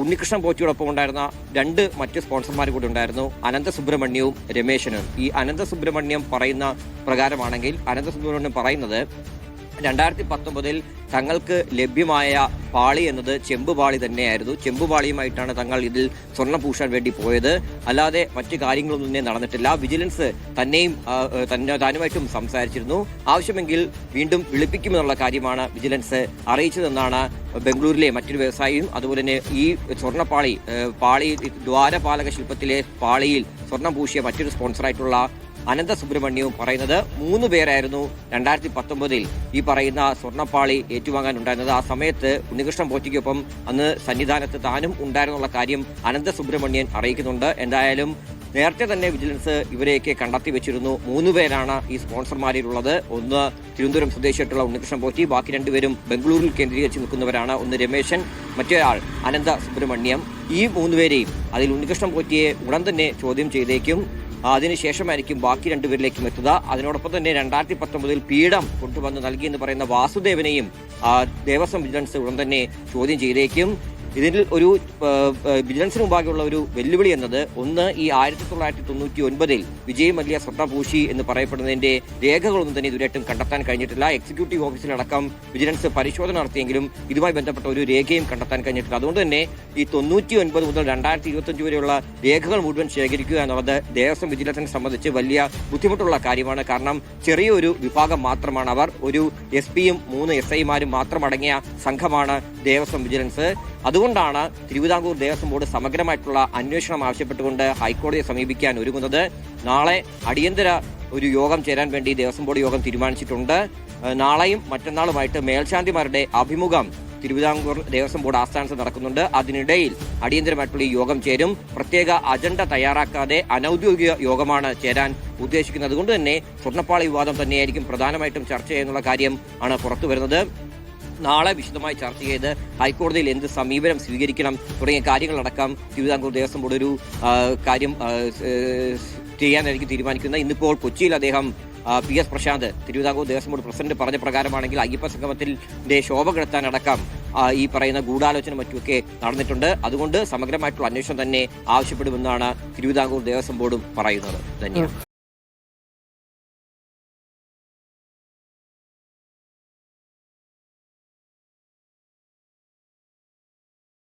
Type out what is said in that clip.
ഉണ്ണികൃഷ്ണൻ പോറ്റിയോടൊപ്പം ഉണ്ടായിരുന്ന രണ്ട് മറ്റ് സ്പോൺസർമാർ കൂടി ഉണ്ടായിരുന്നു. അനന്ത സുബ്രഹ്മണ്യവും രമേശനും. ഈ അനന്ത സുബ്രഹ്മണ്യം പറയുന്ന പ്രകാരമാണെങ്കിൽ അനന്ത സുബ്രഹ്മണ്യം പറയുന്നത് രണ്ടായിരത്തി പത്തൊമ്പതിൽ തങ്ങൾക്ക് ലഭ്യമായ പാളി എന്നത് ചെമ്പുപാളി തന്നെയായിരുന്നു. ചെമ്പുപാളിയുമായിട്ടാണ് തങ്ങൾ ഇതിൽ സ്വർണം പൂശാൻ വേണ്ടി പോയത്. അല്ലാതെ മറ്റു കാര്യങ്ങളൊന്നും തന്നെ നടന്നിട്ടില്ല. വിജിലൻസ് തന്നെയും താനുമായിട്ടും സംസാരിച്ചിരുന്നു. ആവശ്യമെങ്കിൽ വീണ്ടും വിളിപ്പിക്കുമെന്നുള്ള കാര്യമാണ് വിജിലൻസ് അറിയിച്ചതെന്നാണ് ബംഗളൂരിലെ മറ്റൊരു വ്യവസായിയും അതുപോലെ തന്നെ ഈ സ്വർണപ്പാളി പാളി ദ്വാരപാലക ശില്പത്തിലെ പാളിയിൽ സ്വർണം പൂശിയ മറ്റൊരു സ്പോൺസറായിട്ടുള്ള അനന്ത സുബ്രഹ്മണ്യവും പറയുന്നത് മൂന്ന് പേരായിരുന്നു രണ്ടായിരത്തി പത്തൊമ്പതിൽ ഈ പറയുന്ന സ്വർണപ്പാളി ഏറ്റുവാങ്ങാൻ ഉണ്ടായിരുന്നത് ആ സമയത്ത് ഉണ്ണികൃഷ്ണൻ പോറ്റിക്കൊപ്പം അന്ന് സന്നിധാനത്ത് താനും ഉണ്ടായിരുന്നുള്ള കാര്യം അനന്ത സുബ്രഹ്മണ്യൻ അറിയിക്കുന്നുണ്ട്. എന്തായാലും നേരത്തെ തന്നെ വിജിലൻസ് ഇവരെയൊക്കെ കണ്ടെത്തി വെച്ചിരുന്നു. മൂന്ന് പേരാണ് ഈ സ്പോൺസർമാരിലുള്ളത്. ഒന്ന് തിരുവനന്തപുരം സ്വദേശിയായിട്ടുള്ള ഉണ്ണികൃഷ്ണൻ പോറ്റി ബാക്കി രണ്ടുപേരും ബംഗളൂരിൽ കേന്ദ്രീകരിച്ച് നിൽക്കുന്നവരാണ്. ഒന്ന് രമേശൻ മറ്റൊരാൾ അനന്ത സുബ്രഹ്മണ്യം ഈ മൂന്നുപേരെയും അതിൽ ഉണ്ണികൃഷ്ണൻ പോറ്റിയെ ഉടൻ തന്നെ ചോദ്യം ചെയ്തേക്കും. അതിനുശേഷമായിരിക്കും ബാക്കി രണ്ടുപേരിലേക്കും എത്തുക. അതിനോടൊപ്പം തന്നെ രണ്ടായിരത്തി പത്തൊമ്പതിൽ പീഠം കൊണ്ടുവന്ന് നൽകിയെന്ന് പറയുന്ന വാസുദേവനെയും ദേവസ്വം വിജിലൻസ് ഉടൻ തന്നെ ചോദ്യം ചെയ്തേക്കും. ഇതിൽ ഒരു വിജിലൻസിന് മുമ്പാകെയുള്ള ഒരു വെല്ലുവിളി എന്നത് ഒന്ന് ഈ ആയിരത്തി തൊള്ളായിരത്തി തൊണ്ണൂറ്റി ഒൻപതിൽ വിജയ് മല്യ സ്വർണഭൂഷി എന്ന് പറയപ്പെടുന്നതിന്റെ രേഖകളൊന്നും തന്നെ ഇതുവരെയായിട്ടും കണ്ടെത്താൻ കഴിഞ്ഞിട്ടില്ല. എക്സിക്യൂട്ടീവ് ഓഫീസിലടക്കം വിജിലൻസ് പരിശോധന നടത്തിയെങ്കിലും ഇതുമായി ബന്ധപ്പെട്ട ഒരു രേഖയും കണ്ടെത്താൻ കഴിഞ്ഞിട്ടില്ല. അതുകൊണ്ട് തന്നെ ഈ തൊണ്ണൂറ്റി ഒൻപത് മുതൽ രണ്ടായിരത്തി ഇരുപത്തഞ്ച് വരെയുള്ള രേഖകൾ മുഴുവൻ ശേഖരിക്കുക എന്നുള്ളത് ദേവസ്വം വിജിലൻസിനെ സംബന്ധിച്ച് വലിയ ബുദ്ധിമുട്ടുള്ള കാര്യമാണ്. കാരണം ചെറിയൊരു വിഭാഗം മാത്രമാണ് അവർ. ഒരു എസ് പിയും മൂന്ന് എസ് ഐമാരും മാത്രം അടങ്ങിയ സംഘമാണ് ദേവസ്വം വിജിലൻസ്. അതുകൊണ്ടാണ് തിരുവിതാംകൂർ ദേവസ്വം ബോർഡ് സമഗ്രമായിട്ടുള്ള അന്വേഷണം ആവശ്യപ്പെട്ടുകൊണ്ട് ഹൈക്കോടതിയെ സമീപിക്കാൻ ഒരുങ്ങുന്നത്. നാളെ അടിയന്തര ഒരു യോഗം ചേരാൻ വേണ്ടി ദേവസ്വം ബോർഡ് യോഗം തീരുമാനിച്ചിട്ടുണ്ട്. നാളെയും മറ്റന്നാളുമായിട്ട് മേൽശാന്തിമാരുടെ അഭിമുഖം തിരുവിതാംകൂർ ദേവസ്വം ബോർഡ് ആസ്ഥാനത്ത് നടക്കുന്നുണ്ട്. അതിനിടയിൽ അടിയന്തരമായിട്ടുള്ള ഈ യോഗം ചേരും. പ്രത്യേക അജണ്ട തയ്യാറാക്കാതെ അനൌദ്യോഗിക യോഗമാണ് ചേരാൻ ഉദ്ദേശിക്കുന്നത്. കൊണ്ട് തന്നെ സ്വർണപ്പാളി വിവാദം തന്നെയായിരിക്കും പ്രധാനമായിട്ടും ചർച്ച ചെയ്യുന്നുള്ള കാര്യം ആണ് പുറത്തു വരുന്നത് നാളെ വിശദമായി ചർച്ച ചെയ്ത് ഹൈക്കോടതിയിൽ എന്ത് സമീപനം സ്വീകരിക്കണം തുടങ്ങിയ കാര്യങ്ങളടക്കം തിരുവിതാംകൂർ ദേവസ്വം ബോർഡ് ഒരു കാര്യം ചെയ്യാനായിരിക്കും തീരുമാനിക്കുന്നത്. ഇന്നിപ്പോൾ കൊച്ചിയിൽ അദ്ദേഹം P S Prashant Thiruvithamkoor Devaswom board president പറഞ്ഞ പ്രകാരമാണെങ്കിൽ അയ്യപ്പ സംഗമത്തിന്റെ ശോഭ കെടുത്താനടക്കം ഈ പറയുന്ന ഗൂഢാലോചന മറ്റുമൊക്കെ നടന്നിട്ടുണ്ട്. അതുകൊണ്ട് സമഗ്രമായിട്ടുള്ള അന്വേഷണം തന്നെ ആവശ്യപ്പെടുമെന്നാണ് തിരുവിതാംകൂർ ദേവസ്വം ബോർഡും പറയുന്നത്. ധന്യവാദം.